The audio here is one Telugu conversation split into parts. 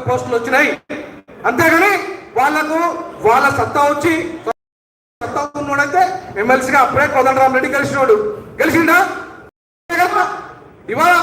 వాళ్ళకు పోస్టులు వచ్చినాయి. అంతేగాని వాళ్ళకు వాళ్ళ సత్తా వచ్చి సత్తా ఉన్నోడైతే ఎమ్మెల్సీగా అప్పుడే కోదండరామ్ రెడ్డి గెలిచినోడు. గెలిచిండా? ఇవాళ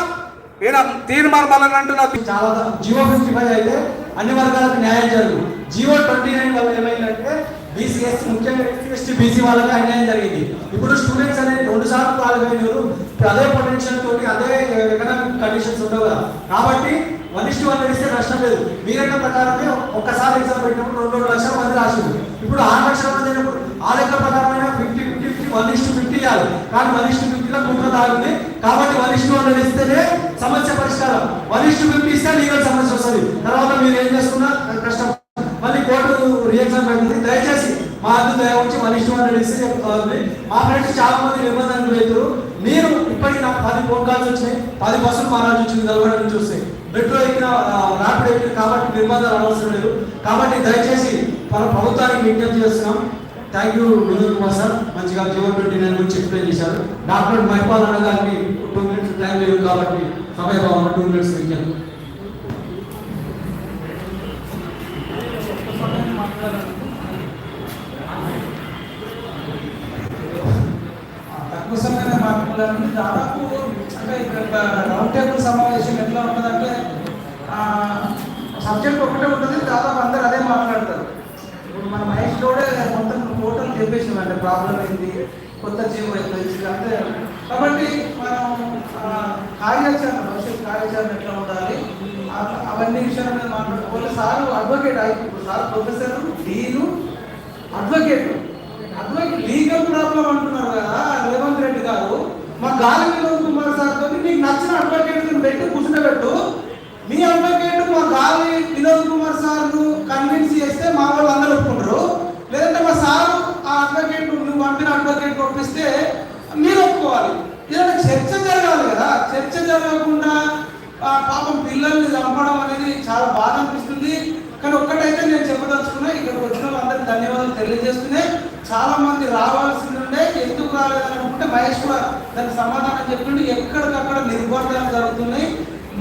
నేను తీర్మానం అంటున్నా. చాలా జియో ఫిఫ్టీ ఫైవ్ అయితే అన్ని వర్గాలకు న్యాయం జరుగు జియో ట్వంటీ నైన్ వల్ల ఏమైందంటే బీసీ ముఖ్యంగా ఎస్సీ ఎస్టీ బీసీ వాళ్ళకి అన్యాయం జరిగింది. ఇప్పుడు స్టూడెంట్స్ అనేది రెండు సార్లు క్వాలిఫై అయ్యారు అదే పొటెన్షియల్ తోటి అదే ఎకనామిక్ కండిషన్స్ ఉండవు కదా. కాబట్టి వన్ ఇష్ట వన్ ఇస్తే నష్టం లేదు. మీరన్న ప్రకారమే ఒక్కసారి ఎగ్జామ్ పెట్టినప్పుడు రెండు రెండు లక్షల మంది రాసింది ఇప్పుడు ఆరు లక్షల మంది అయినప్పుడు ఆ లెక్క ప్రకారమైన ఫిఫ్టీ ఫిఫ్టీ ఫిఫ్టీ వన్ ఇష్ట ఫిఫ్టీ ఇవ్వాలి కానీ వన్ ఇస్టు ఫిఫ్టీలో కుట్ర తాగింది కాబట్టి వన్ ఇస్టు వన్ ఇస్తేనే సమస్య పరిష్కారం. వన్ ఇస్టు ఫిఫ్టీ ఇస్తే లీగల్ సమస్య వస్తుంది. తర్వాత మీరు ఏం చేస్తున్నా కష్టం. మళ్ళీ కోర్టు రియాక్షన్ పెట్టింది దయచేసి మా అద్దు దయ వచ్చి వన్ ఇష్ట వన్ ఇస్తే చెప్తుంది మా ఫ్రెండ్స్ చాలా మంది నిబంధనలు రైతులు నేను ఇప్పటికీ నాకు పది ఫోన్ కాల్స్ వచ్చినాయి. పది బస్సులు మహారాజు వచ్చింది నలభై నుంచి వస్తాయి. మెట్రో ఎక్కిన ర్యాపిడ్ ఎక్కిన కాబట్టి నిర్బంధాలు అవసరం లేదు. కాబట్టి దయచేసి మన ప్రభుత్వానికి విజ్ఞప్తి చేస్తున్నాం. Thank you Vinod Kumar sir. మంచిగా జీవో ట్వంటీ నైన్ గురించి ఎక్స్ప్లెయిన్ చేశారు. డాక్టర్ మహిపాల్ అన్న గారికి టూ మినిట్స్ టైం లేదు కాబట్టి సమయ భావన టూ మినిట్స్ విజ్ఞప్తి తక్కువ సమయంలో మాట్లాడాలని దాదాపు అంటే ఇక్కడ రౌండ్ టేబుల్ సమావేశం ఎట్లా ఉంటుందంటే సబ్జెక్ట్ ఒకటే ఉంటుంది దాదాపు అందరు అదే మాట్లాడతారు. ఇప్పుడు మన మహేష్లోడే మొత్తం టోటల్ చెప్పేసాం అంటే ప్రాబ్లం ఏంటి కొత్త జీవో ఎట్లా ఇచ్చింది అంతే కాబట్టి మనం కార్యాచరణ భవిష్యత్ కార్యాచరణ ఎట్లా ఉండాలి అవన్నీ విషయాల మీద మాట్లాడుకోవాలి సార్ అడ్వకేట్ అయిపోయి sir professor dean advocate advocate legal problem అంటున్నారు కదా రేవంత్ రెడ్డి మా గాలి వినోద్ కుమార్ సార్. తోటి నీకు నచ్చిన అడ్వకేట్ పెట్టి కూర్చుండబెట్టు. మీ అడ్వకేట్ మా గాలి వినోద్ కుమార్ సార్ను కన్విన్స్ చేస్తే మా వాళ్ళు అందరూ ఒప్పుకుంటారు. లేదంటే మా సార్ ఆ అడ్వకేట్ నువ్వు పంపిన అడ్వకేట్ పంపిస్తే మీరు ఒప్పుకోవాలి. ఏదైనా చర్చ జరగాలి కదా. చర్చ జరగకుండా పాపం పిల్లల్ని చంపడం అనేది చాలా బాధ అనిపిస్తుంది. కానీ ఒక్కటైతే నేను చెప్పదలుచుకున్నా ఇక్కడికి వచ్చిన వాళ్ళందరికీ ధన్యవాదాలు తెలియజేస్తున్నాయి. చాలా మంది రావాల్సింది ఉండే ఎందుకు రాలేదని అనుకుంటే మహేష్ కూడా దానికి సమాధానం చెప్తుండే ఎక్కడికక్కడ నిర్బంధాలు జరుగుతున్నాయి.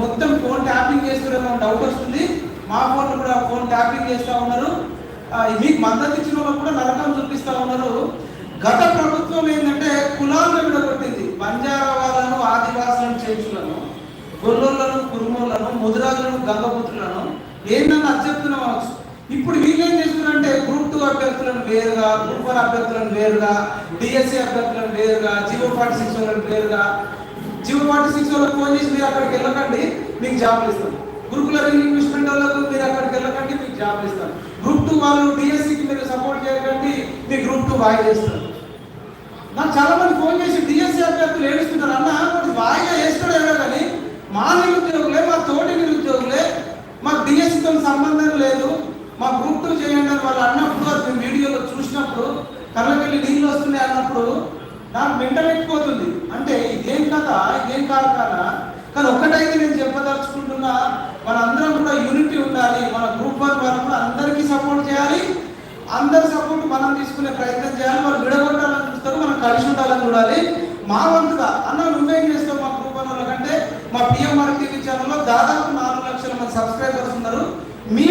మొత్తం ఫోన్ ట్యాపింగ్ చేస్తున్నారేమో డౌట్ వస్తుంది. మా ఫోన్ కూడా ఫోన్ ట్యాపింగ్ చేస్తూ ఉన్నారు. మీకు మద్దతు ఇచ్చిన వాళ్ళకు కూడా నరకం చూపిస్తూ ఉన్నారు. గత ప్రభుత్వం ఏంటంటే కులాలను విడగొట్టింది. బంజారా వాళ్ళను ఆదివాసులను చేర్చులను గొల్లోళ్ళను కురుమోళ్ళను ముదిరాజులను గంగపుత్రులను. ఏంటని అది చెప్తున్నాం ఇప్పుడు వీళ్ళు ఏం చేస్తున్నారంటే గ్రూప్ టూ అభ్యర్థులను వేరుగా గ్రూప్ వన్ అభ్యర్థులను వేరుగా డిఎస్సి అభ్యర్థులను వేరుగా జీవో ఫార్టీ సిక్స్ వాళ్ళని వేరుగా. జీవో ఫార్టీ సిక్స్ వాళ్ళకి ఫోన్ చేసి మీరు అక్కడికి వెళ్ళకండి మీకు జాబ్లు ఇస్తాం. గురుకుల రీఇన్వెస్ట్మెంట్ వాళ్ళకు మీరు అక్కడికి వెళ్ళకండి మీకు జాబ్లు ఇస్తాం. గ్రూప్ టూ వాళ్ళు డిఎస్సికి మీరు సపోర్ట్ చేయకండి మీ గ్రూప్ టూ బాగా చేస్తారు నాకు చాలా మంది ఫోన్ చేసి డిఎస్సీ అభ్యర్థులు ఏడుస్తున్నారు అన్న వాడు బాగా వేస్తాడు ఏమో కానీ మా నిరుద్యోగులే మా తోటి నిరుద్యోగులే మాకు డిఎస్సితో సంబంధం లేదు మా గ్రూప్ టూ చేయండి అని వాళ్ళు అన్నప్పుడు అది మేము వీడియోలో చూసినప్పుడు కళ్ళకెళ్ళి నీళ్ళు వస్తున్నాయి అన్నప్పుడు నాకు మెంటలెక్కిపోతుంది అంటే ఇదేం కథ ఇదేం కాదు కదా కానీ ఒక్కటైతే నేను చెప్పదలుచుకుంటున్నా మనందరం కూడా యూనిటీ ఉండాలి. మన గ్రూప్ వన్ వాళ్ళు కూడా అందరికీ సపోర్ట్ చేయాలి. అందరి సపోర్ట్ మనం తీసుకునే ప్రయత్నం చేయాలి. వాళ్ళు విడగొట్టాలని చూస్తారు మనం కలిసి ఉండాలని చూడాలి. మా వంతుగా అన్న నువ్వేం చేస్తావు మా గ్రూప్ వన్ వాళ్ళకంటే? మా పిఎంఆర్ టీవీ ఛానల్లో దాదాపు నాలుగు లక్షల మంది సబ్స్క్రైబర్స్ ఉన్నారు. మీ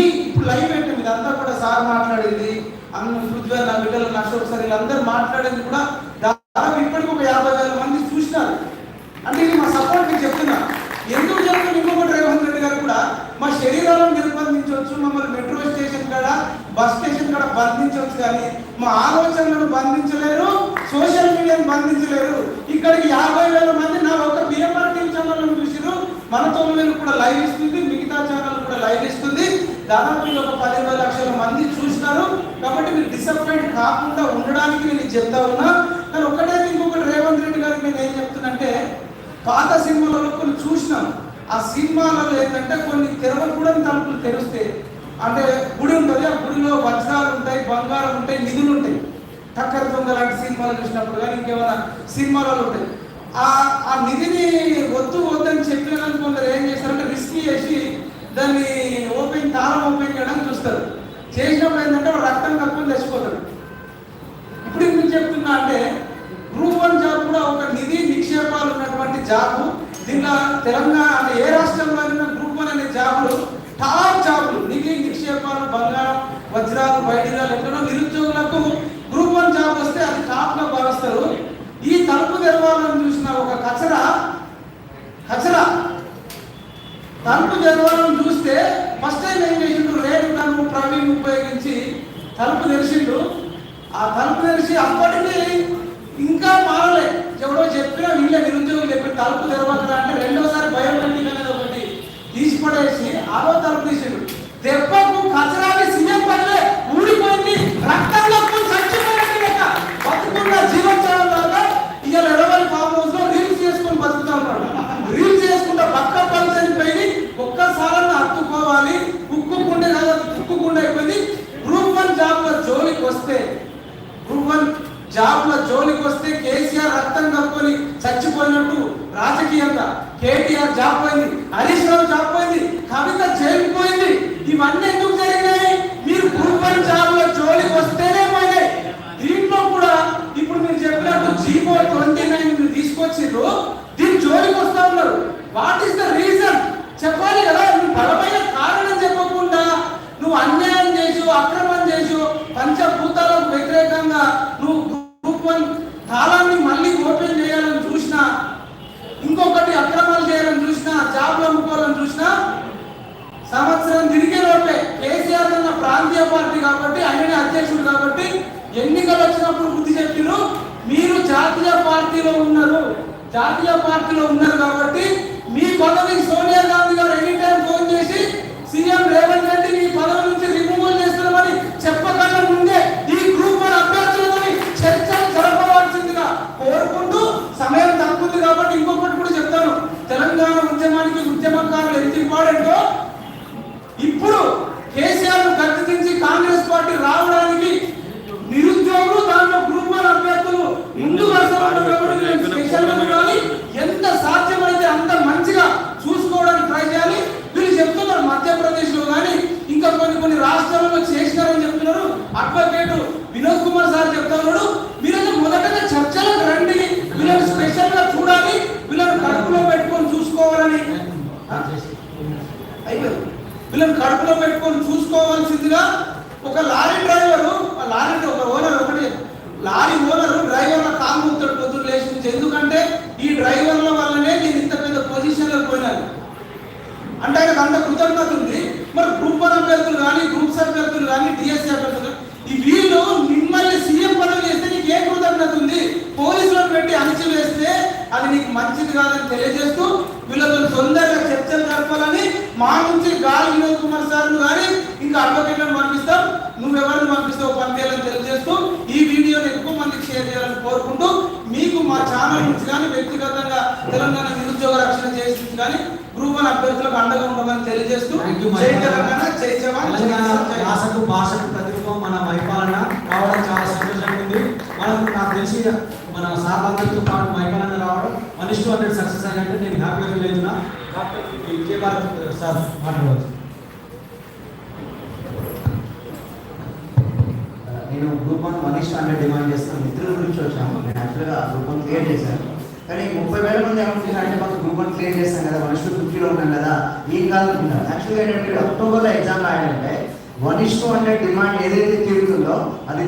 లైవ్ పెట్టింది ఇదంతా కూడా సార్ మాట్లాడింది. అన్న పృథ్వీ నా బిడ్డలు నష్టం సార్ వీళ్ళందరూ మాట్లాడింది కూడా దాదాపు ఇప్పటికి ఒక యాభై వేల మంది చూసినారు. అంటే ఇది మా సపోర్ట్ మీకు చెప్తున్నా. ఎందుకు చెప్తున్నా? ఇంకొకటి రేవంత్ రెడ్డి గారు కూడా మా శరీరాలను నిర్బంధించవచ్చు మమ్మల్ని మెట్రో స్టేషన్ కాడ బస్ స్టేషన్ కాడ బంధించవచ్చు కానీ మా ఆలోచనలను బంధించలేరు సోషల్ మీడియాను బంధించలేరు. ఇక్కడికి యాభై వేల మంది నా ఒక బిఎంఆర్ టీవీ ఛానల్ చూసిరు మన తొమ్మిది కూడా లైవ్ ఇస్తుంది మిగతా ఛానల్ కూడా లైవ్ ఇస్తుంది. దాదాపు ఒక పదిహేను లక్షల మంది చూసినారు. కాబట్టి మీరు డిసప్పాయింట్ కాకుండా ఉండడానికి నేను చెప్తా ఉన్నా. కానీ ఒకటే ఇంకొకటి రేవంత్ రెడ్డి గారికి నేను ఏం చెప్తున్నంటే పాత సినిమాలలో కొన్ని చూసినాం. ఆ సినిమాలలో ఏంటంటే కొన్ని తెరవకూడని తలుపులు తెరిస్తే అంటే గుడి ఉంటుంది ఆ గుడిలో వజ్రాలు ఉంటాయి బంగారం ఉంటాయి నిధులు ఉంటాయి. టక్కర దొంగ లాంటి సినిమాలు చూసినప్పుడు కానీ ఇంకేమైనా సినిమాలలో ఉంటాయి. ఆ ఆ నిధిని వద్దు వద్దని చెప్పిన కానీ కొందరు ఏం చేస్తారంటే రిస్క్ చేసి దాన్ని ఓపెన్ తాళం ఓపెన్ చేయడానికి చూస్తారు చేసినప్పుడు ఏంటంటే వాడు రక్తం కప్పుకొని తెచ్చిపోతాడు ఇప్పుడు ఎందుకు చెప్తున్నా అంటే గ్రూప్ వన్ జాబ్ కూడా ఒక నిధి నిక్షేపాలు ఉన్నటువంటి జాబ్ దీనిలో తెలంగాణ అంటే ఏ రాష్ట్రంలో అయినా గ్రూప్ వన్ అనే జాబులు టాప్ జాబులు నిక్షేపాలు బంగారం వజ్రాలు వైద్యాలు ఎక్కడో నిరుద్యోగులకు గ్రూప్ వన్ జాబ్ వస్తే అది టాప్గా భావిస్తారు ఈ తలుపు తెరవాలని చూసిన ఒక కచరా కచరా తలుపు తెరవడం చూస్తే ఫస్ట్ టైం ఏం చేసిండు రేటు తను ప్రవీణ్ ఉపయోగించి తలుపు తెరిచిండు. ఆ తలుపు తెరిచి అప్పటికి ఇంకా మారలే. ఎవడో చెప్పినా వీళ్ళ నిరుద్యోగులు చెప్పి తలుపు తెరవకరా అంటే రెండోసారి బయోమెట్రిక్ అనేది ఒకటి. తీసిపడేసి ఆరో తలుపు తీసిండు. దెబ్బకు కచరాకి హత్తుకోవాలి ఉక్కుకుంటే కదా ఉక్కుకుండా అయిపోయింది. గ్రూప్ వన్ జాబ్లో జోలికి వస్తే గ్రూప్ వన్ జాబ్లో జోలికి వస్తే కేసీఆర్ రక్తం కప్పుకొని చచ్చిపోయినట్టు రాజకీయంగా కేటీఆర్ జాబ్ పోయింది హరీష్ రావు జాబ్ పోయింది కవిత జైలు పోయింది. ఇవన్నీ ఎందుకు జరిగినాయి? మీరు గ్రూప్ వన్ జాబ్లో జోలికి వస్తేనే పోయినాయి దీంట్లో కూడా ఇప్పుడు మీరు చెప్పినట్టు జీవో ట్వంటీ నైన్ మీరు తీసుకొచ్చిర్రు దీని జోలికి వస్తా ఉన్నారు వాట్ ఈస్ ద రీజన్ చెప్పాలి కదా నువ్వు బలమైన కారణం చెప్పకుండా నువ్వు అన్యాయం చేసు అక్రమం చేసు పంచభూతాలకు వ్యతిరేకంగా నువ్వు గ్రూప్ వన్ కాలాన్ని మళ్ళీ ఓపెన్ చేయాలని చూసినా ఇంకొకటి అక్రమాలు చేయాలని చూసినా జాబ్లు అమ్ముకోవాలని చూసినా సంవత్సరం తిరిగే లోపే కేసీఆర్ అన్న ప్రాంతీయ పార్టీ కాబట్టి ఆయనే అధ్యక్షుడు కాబట్టి ఎన్నికలు వచ్చినప్పుడు బుద్ధి చెప్పిరు మీరు జాతీయ పార్టీలో ఉన్నారు. జాతీయ పార్టీలో ఉన్నారు కాబట్టి మీ పదవి Sonia Gandhi garu any time phone చేసి సీఎం రేవంత్ రెడ్డి మీ పదవి నుంచి రిమూవల్ చేస్తున్నామని చెప్పకుండా ముందే ఈ గ్రూప్ వన్ అభ్యర్థులతో చర్చ జరపవలసిందిగా కోరుకుంటూ సమయం తగ్గుతుంది కాబట్టి ఇంకొకటి కూడా చెప్తాను. తెలంగాణ ఉద్యమానికి ఉద్యమకారులు ఎంత ఇంపార్టెంటో ఇప్పుడు కేసీఆర్ను గద్దెదించి కాంగ్రెస్ పార్టీ రావడానికి నిరుద్యోగులు దాంట్లో గ్రూప్ వన్ అభ్యర్థులు ముందు వరుసలో. ఎంత సాధ్యమైతే అంత మంచిగా చూసుకోవడానికి ట్రై చేయాలి. వీళ్ళు చెప్తున్నారు మధ్యప్రదేశ్లో కానీ ఇంకా కొన్ని కొన్ని రాష్ట్రాలలో చేసినారని చెప్తున్నారు. అడ్వకేట్ వినోద్ కుమార్ సార్ చెప్తా ఉన్నాడు. మీరైతే మొదటగా చర్చలకు రండి. వీళ్ళని స్పెషల్గా చూడాలి. వీళ్ళని కడుపులో పెట్టుకొని చూసుకోవాలని. అయిపోయింది. వీళ్ళని కడుపులో పెట్టుకొని చూసుకోవాల్సిందిగా ఒక లారీ డ్రైవరు ఆ లారీ ఒక ఓనర్ ఒకటి. లారీ ఓనర్ డ్రైవర్ల కాలు ముత్తాడు పొద్దున్న లేచి ఎందుకంటే ఈ డ్రైవర్ల వల్లనే నేను ఇంత పెద్ద పొజిషన్లో పోయినాను. అంటే ఆయనకు అంత కృతజ్ఞత ఉంది. మరి గ్రూప్ వన్ అభ్యర్థులు కానీ గ్రూప్స్ అభ్యర్థులు కానీ డిఎస్సీ అభ్యర్థులు ఈ వీళ్ళు మిమ్మల్ని సీఎం పదవి చేస్తే నీకు ఏ కృతజ్ఞత ఉంది? పోలీసులను పెట్టి అణచి వేస్తే అది నీకు మంచిది కాదని తెలియజేస్తూ వీళ్ళతో తొందరగా చర్చలు జరపాలని మా నుంచి గాలి వినోద్ కుమార్ సార్ కానీ ఇంకా అడ్వకేట్ పంపిస్తాం నువ్వెవరిని పంపిస్తావు పంపించాలని తెలియజేస్తూ ఈ వీడియోని ఎక్కువ మందికి షేర్ చేయాలని కోరుకుంటూ మీకు మా ఛానల్ నుంచి కానీ వ్యక్తిగతంగా తెలంగాణ నిరుద్యోగ రక్షణ చేసి కానీ గ్రూప్ వన్ అభ్యర్థులకు అండగా ఉండమని తెలియజేస్తూ జై. తెలంగాణ జై జవాన్ భాషకు భాషకు ప్రతిరూపం మన మైపాలన రావడం చాలా సంతోషంగా ఉంది. మనకు నాకు తెలిసి మన సార్లందరితో పాటు మైపాలన రావడం one is to hundred success అయినట్టు నేను హ్యాపీగా ఫీల్ అవుతున్నా. డాక్టర్ విజయ భారత్ సార్ మాట్లాడవచ్చు. నేను group one one is to hundred demand చేస్తున్న మిత్రుల గురించి వచ్చాము నేను యాక్చువల్గా గ్రూప్ వన్ క్లియర్ చేశాను. కానీ ముప్పై వేల మంది ఏమనుకుంటున్నారంటే మాకు గ్రూప్ వన్ క్లియర్ చేస్తాం కదా వన్ ఇస్ ఫిఫ్టీలో ఉన్నాం కదా ఏం కాదనుకుంటారు యాక్చువల్గా ఏంటంటే అక్టోబర్లో ఎగ్జామ్ రాయాలంటే వన్ ఇస్ అంటే డిమాండ్ ఏదైతే తిరుగుతుందో అది